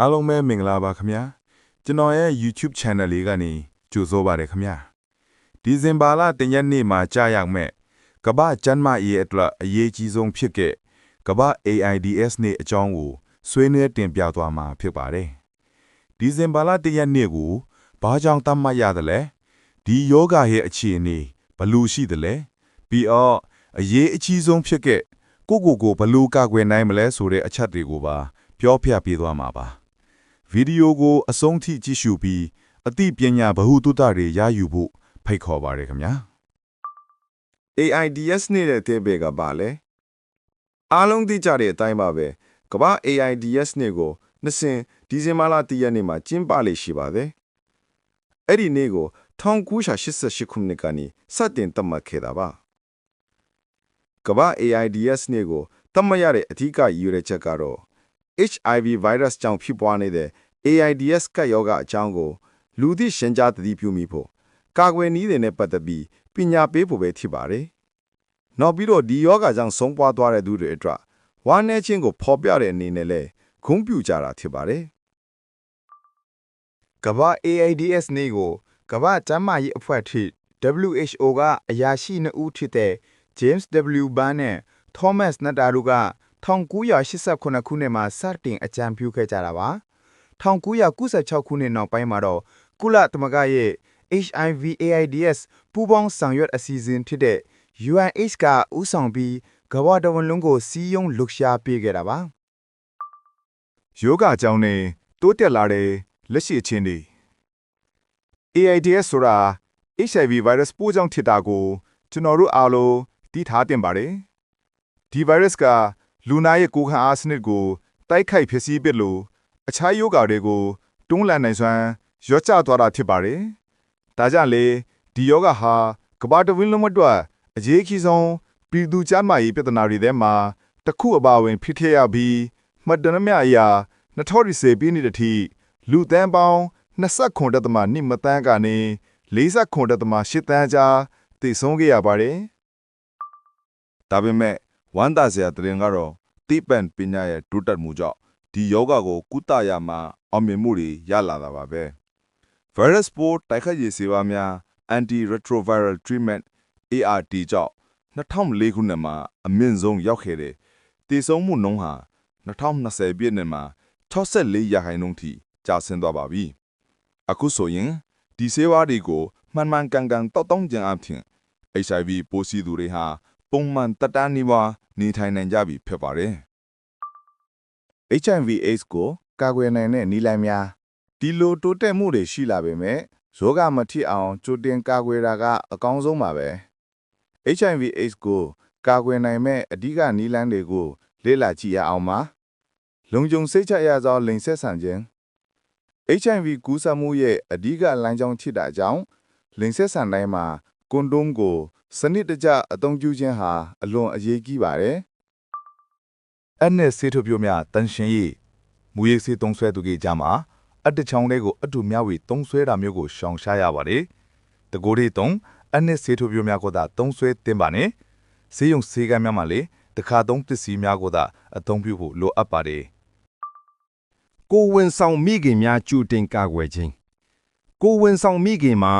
အားလုံးပဲမင်္ဂလာပါခင်ဗျာကျွန်တော်ရဲ့ YouTube Channel လေးကနေကြိုဆိုပါရခင်ဗျာဒီဇင်ဘာလတရက်နေ့မှာကြာရောက်မဲ့ကမ္ဘာ့ကျန်းမာရေးအတွက်အရေးကြီးဆုံးဖြစ်တဲ့ကမ္ဘာ AIDS နေ့အကြောင်းကိုဆွေးနွေးတင်ပြသွားမှာဖြစ်ပါတယ်ဒီဇင်ဘာလတရက်နေ့ကိုဘာကြောင့်သတ်မှတ်ရသလဲဒီယောဂရဲ့အခြေအနေဘယ်လိုရှိသလဲပြီးတော့အရေးအကြီးဆုံးဖြစ်တဲ့ကိုကိုကိုဘယ်လိုကာကွယ်နိုင်မလဲဆိုတဲ့အချက်တွေကိုပါပြောပြပေးသွားမှာပါ ဗီဒီယိုကိုအဆုံးထိကြည့်ရှုပြီးအသိပညာဗဟုသုတတွေရယူဖို့ဖိတ်ခေါ်ပါရခင်ဗျာ AIDS နဲ့တဲ့ဘက်ကပါလဲအားလုံးသိကြတဲ့အတိုင်းပါပဲကမ္ဘာ AIDS နဲ့ကိုနှစ်စဉ်ဒီဇင်ဘာလတရက်နေ့မှာကျင်းပလေရှိပါတယ်အဲ့ဒီနေ့ကို1988ခုနှစ်ကနေစတင်သတ်မှတ်ခဲ့တာပါကမ္ဘာ AIDS နဲ့ကိုသတ်မှတ်ရတဲ့အဓိကရည်ရွယ်ချက်ကတော့ HIV virus ကြောင့်ဖြစ်ပွားနေတဲ့ AIDS ကပ်ရောဂါအကြောင်းကို လူသိရှင်ကြားသတိပြုမိဖို့ကာကွယ်နည်းတွေနဲ့ပတ်သက်ပြီးပညာပေးဖို့ပဲဖြစ်ပါတယ်။နောက်ပြီးတော့ဒီယောဂါကြောင့်ဆုံးပွားသွားတဲ့သူတွေအတွက်ဝမ်းနည်းခြင်းကိုဖော်ပြတဲ့အနေနဲ့လဲဂုဏ်ပြုကြတာဖြစ်ပါတယ်ကမ္ဘာ AIDS နေ့ကိုကမ္ဘာကျန်းမာရေးအဖွဲ့ထိ WHO ကအရာရှိနှစ်ဦးဖြစ်တဲ့ James W. Ban နဲ့ Thomas Natter တို့က 1989ခုနှစ်မှာစတင်အကြံပြုခဲ့ကြတာပါ1996ခုနှစ်နောက်ပိုင်းမှာတော့ကုလသမဂ္ဂရဲ့ HIV/AIDS ပူးပေါင်းဆောင်ရွက်အစီအစဉ်ဖြစ်တဲ့ UNH ကဦးဆောင်ပြီးကမ္ဘာတဝန်လုံးကိုစီးယုံလှုပ်ရှားပေးခဲ့တာပါယောဂအကြောင်းနဲ့တိုးတက်လာတဲ့လက်ရှိအခြေအနေ AIDS ဆိုတာ HIV virus ပိုးကြောင့်ဖြစ်တာကို ကျွန်တော်တို့အားလုံးသိထားတင်ပါတယ်ဒီ virus က လူနာရဲ့ကိုယ်ခံအားစနစ်ကိုတိုက်ခိုက်ဖြစ်စီပစ်လို့အခြားယောဂတွေကိုတွန်းလှန်နိုင်စွမ်းရော့ကျသွားတာဖြစ်ပါတယ်ဒါကြောင့်လေဒီယောဂဟာကမ္ဘာတစ်ဝန်းလုံးအတွက်အရေးကြီးဆုံးပြည်သူ့ကျန်းမာရေးပြဿနာတွေထဲမှာတစ်ခုအပါအဝင် ဖြစ်ခဲ့ရပြီးမှတ်တမ်းများအရာ2020ပြည့်နှစ်တည်းလူသန်းပေါင်း29တက်သမနိမတန်းကနေ49တက်သမ8တန်းကြားတည်ဆုံးခဲ့ရပါတယ်။ဒါပေမဲ့ ဝမ်းသာစရာသတင်းကတော့တိပန်ပညာရဲ့တိုးတက်မှုကြောင့်ဒီယောဂကိုကုသရမှာအောင်မြင်မှုတွေရလာတာပါပဲ။ virus ပိုးတိုက်ခိုက်ရေးဆေးဝါးများ anti retroviral treatment ART ကြောင့်2004ခုနှစ်မှာအမြင့်ဆုံးရောက်ခဲ့တဲ့တည်ဆုံးမှုနှုန်းဟာ2020ပြည့်နှစ်မှာ64ရာခိုင်နှုန်းထိကျဆင်းသွားပါပြီ။အခုဆိုရင်ဒီဆေးဝါးတွေကိုမှန်မှန်ကန်ကန်တောက်တောင်းကြံအဖြစ် HIV ပိုးစီသူတွေဟာ ပုံမှန်တက်တန်းနေပါနေထိုင်နိုင်ကြပြီဖြစ်ပါတယ် HIV AIDS ကိုကာကွယ်နိုင်တဲ့နည်းလမ်းများဒီလိုတိုးတက်မှုတွေရှိလာပေမဲ့ရောဂါမထိအောင်ကြိုတင်ကာကွယ်တာကအကောင်းဆုံးပါပဲ HIV AIDS ကိုကာကွယ်နိုင်မဲ့အဓိကနည်းလမ်းတွေကိုလေ့လာကြည့်ရအောင်ပါလုံခြုံစိတ်ချရသောလိင်ဆက်ဆံခြင်း HIV ကူးစက်မှုရဲ့အဓိကလမ်းကြောင်းဖြစ်တာကြောင့်လိင်ဆက်ဆံတိုင်းမှာ ကွန်ဒုံးကို စနစ်တကျအသုံးပြုခြင်းဟာ အလွန်အရေးကြီးပါတယ်။အနဲ့ဆေးထုတ်ပြများတန်ရှင်ရေးမူရိပ်ဆေးသုံးဆွဲသူကြီးကြမှာအတချောင်းလေးကိုအတူမျှဝေသုံးဆွဲတာမျိုးကိုရှောင်ရှားရပါတယ်။တကိုယ်လေးသုံးအနဲ့ဆေးထုတ်ပြများကိုသာသုံးဆွဲတင်ပါနဲ့။ဆေးရုံဆေးကမ်းများမှာလေတခါသုံးပစ္စည်းများကိုသာအသုံးပြုဖို့လိုအပ်ပါတယ်။ကိုယ်ဝန်ဆောင်မိခင်များကြိုတင်ကာကွယ်ခြင်းကိုယ်ဝန်ဆောင်မိခင်မှာ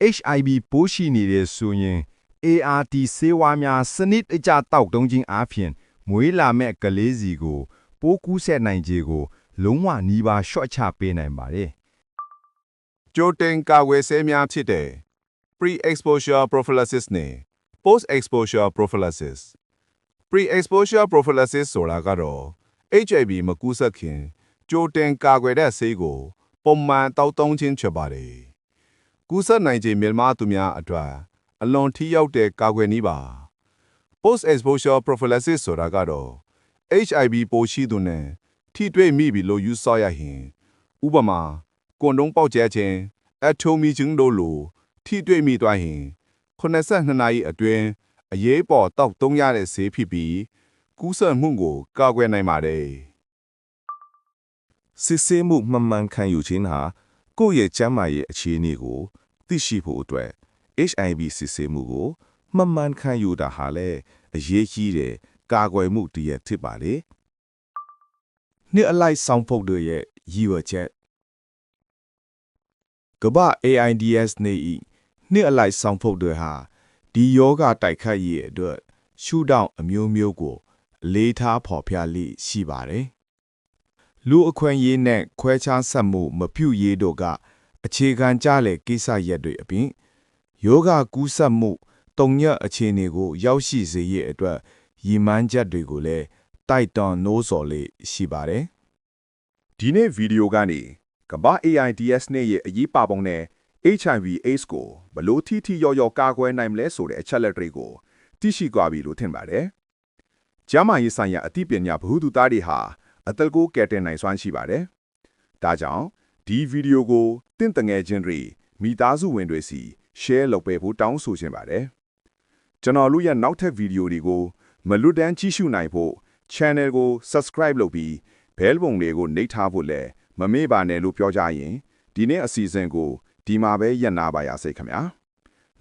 HIV ပိုးရှိနေတဲ့ဆိုရင် ART ဆေးဝါးများစနစ်တကျတောက်တုံးခြင်းအပြင်မွေးလာမဲ့ကလေးစီကို ပိုးကူးဆက်နိုင်ခြေကို လုံးဝနီးပါးရှော့ချပေးနိုင်ပါတယ်ကြိုတင်ကာကွယ်ဆေးများဖြစ်တဲ့ pre-exposure prophylaxis နဲ့ post-exposure prophylaxis pre-exposure prophylaxis ဆိုတာကတော့ HIV မကူးစက်ခင်ကြိုတင်ကာကွယ်တဲ့ဆေးကို ပုံမှန်တောက်သုံးခြင်းဖြစ်ပါတယ် ကူးစက်နိုင်ခြေမြန်မာသူများအတွက်အလွန်ထိရောက်တဲ့ကာကွယ်နည်းပါ post-exposure prophylaxis ဆိုတာကတော့ HIV ပိုးရှိသူနဲ့ထိတွေ့မိပြီလို့ယူဆရရင်ဥပမာကွန်ဒုံးပေါက်ကျဲခြင်းအထုံမီခြင်းတို့လိုထိတွေ့မိသွားရင်82နာရီအတွင်းအရေးပေါ်တောက်သုံးရတဲ့ဈေးဖြစ်ပြီးကူးစက်မှုကိုကာကွယ်နိုင်ပါတယ်စစ်ဆေးမှုမှန်မှန်ခံယူခြင်းဟာ ကိုယ့်ရဲ့ကျန်းမာရေးအခြေအနေကိုသိရှိဖို့အတွက် HIV စစ်ဆေးမှုကိုမှန်မှန်ခံယူတာဟာလည်းအရေးကြီးတဲ့ကာကွယ်မှုတစ်ရပ်ဖြစ်ပါလေနှစ်အလိုက်ဆောင်ဖုတ်တွေရဲ့ရည်ရွယ်ချက်ကမ္ဘာ AIDS နေဤနှစ်အလိုက်ဆောင်ဖုတ်တွေဟာဒီယောဂတိုက်ခတ်ရေးအတွက်ရှုထောင့်အမျိုးမျိုးကိုအလေးထားဖော်ပြလိရှိပါတယ် လူအခွင့်အရေးနဲ့ခွဲခြားဆက်မှုမပြုရေးတို့က အခြေခံကြတဲ့ကိစ္စရပ်တွေအပြင်ယောဂကူးစက်မှုတုံညက်အခြေအနေကို ရောက်ရှိစေရတဲ့အတွက်ရည်မှန်းချက်တွေကိုလည်းတိုက်တွန်းနှိုးဆော်လေးရှိပါတယ်ဒီနေ့ဗီဒီယိုကနေကမ္ဘာ AIDS နဲ့ရဲ့အရေးပါပုံနဲ့ HIV AIDS ကိုဘလို့ထိထိရောရောကာကွယ်နိုင်မလဲဆိုတဲ့အချက်လက်တွေကိုသိရှိကြပြီလို့ထင်ပါတယ်။ကျမ်းမာရေးဆိုင်ရာအသိပညာဗဟုသုတတွေဟာ အသက်ကိုကယ်တင်နိုင်စွမ်းရှိပါတယ်။ဒါကြောင့်ဒီဗီဒီယိုကိုတင့်တငယ်ချင်းတွေမိသားစုဝင်တွေစီ share လုပ်ပေးဖို့တောင်းဆိုချင်ပါတယ်။ကျွန်တော်တို့ရဲ့နောက်ထပ်ဗီဒီယိုတွေကိုမလွတ်တမ်းကြည့်ရှုနိုင်ဖို့ channel ကို subscribe လုပ်ပြီး bell ပုံလေးကိုနှိပ်ထားဖို့လည်းမမေ့ပါနဲ့လို့ပြောကြရင်ဒီနေ့အစီအစဉ်ကိုဒီမှာပဲရပ်နာပါရစေခင်ဗျာ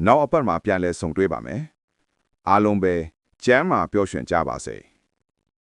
နောက်အပတ်မှာပြန်လဲဆုံတွေ့ပါမယ်အားလုံးပဲကျမ်းမာပျော်ရွှင်ကြပါစေ